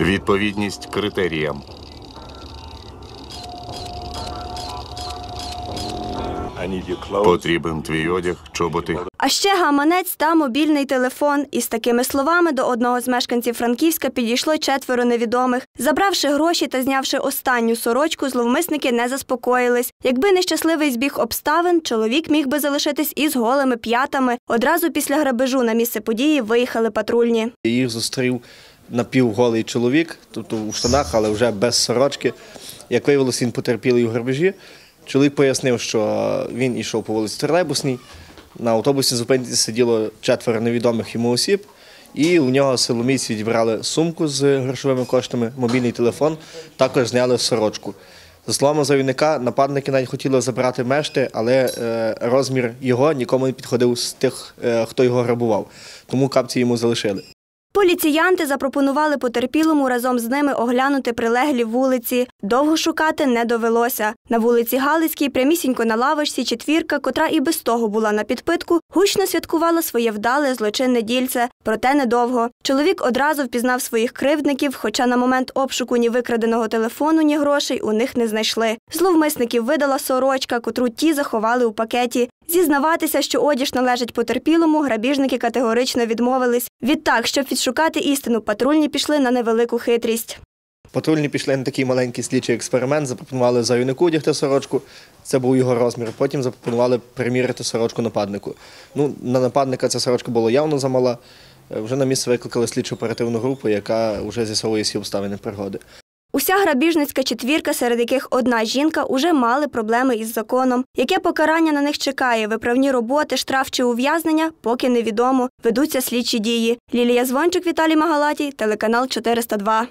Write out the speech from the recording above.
Відповідність критеріям. Потрібен твій одяг, чоботи. А ще гаманець та мобільний телефон. Із такими словами до одного з мешканців Франківська підійшло четверо невідомих. Забравши гроші та знявши останню сорочку, зловмисники не заспокоїлись. Якби нещасливий збіг обставин, чоловік міг би залишитись із голими п'ятами. Одразу після грабежу на місце події виїхали патрульні. Їх зустрів напівголий чоловік, тобто у штанах, але вже без сорочки. Як виявилося, він потерпілий у грабежі. Чоловік пояснив, що він йшов по вулиці Тролейбусній. На автобусній зупинці сиділо четверо невідомих йому осіб, і у нього силоміць відібрали сумку з грошовими коштами, мобільний телефон, також зняли сорочку. За словами заявника, нападники навіть хотіли забрати мешти, але е, розмір його нікому не підходив з тих, е, хто його грабував. Тому капці йому залишили. Поліціянти запропонували потерпілому разом з ними оглянути прилеглі вулиці. Довго шукати не довелося. На вулиці Галицькій, прямісінько на лавочці, четвірка, котра і без того була на підпитку, гучно святкувала своє вдале злочинне дільце. Проте недовго. Чоловік одразу впізнав своїх кривдників, хоча на момент обшуку ні викраденого телефону, ні грошей у них не знайшли. Зловмисників видала сорочка, котру ті заховали у пакеті. Зізнаватися, що одіж належить потерпілому, грабіжники категорично відмовились. Відтак, щоб відшукати істину, патрульні пішли на невелику хитрість. Патрульні пішли на такий маленький слідчий експеримент, запропонували заявнику одягти сорочку, це був його розмір. Потім запропонували приміряти сорочку нападнику. Ну, на нападника ця сорочка була явно замала. Е, Вже на місце викликали слідчу оперативну групу, яка вже з'ясовує всі обставини пригоди. Уся грабіжницька четвірка, серед яких одна жінка, уже мали проблеми із законом. Яке покарання на них чекає? Виправні роботи, штраф чи ув'язнення? Поки невідомо. Ведуться слідчі дії. Лілія Звончик, Віталій Магалатій, телеканал 402.